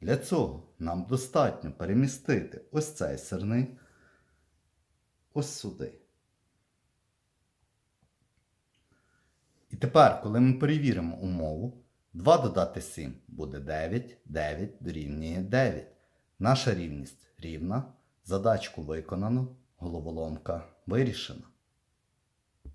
Для цього нам достатньо перемістити ось цей сирник ось сюди. І тепер, коли ми перевіримо умову, 2 додати 7 буде 9, 9 дорівнює 9. Наша рівність рівна, задачку виконано, головоломка вирішена.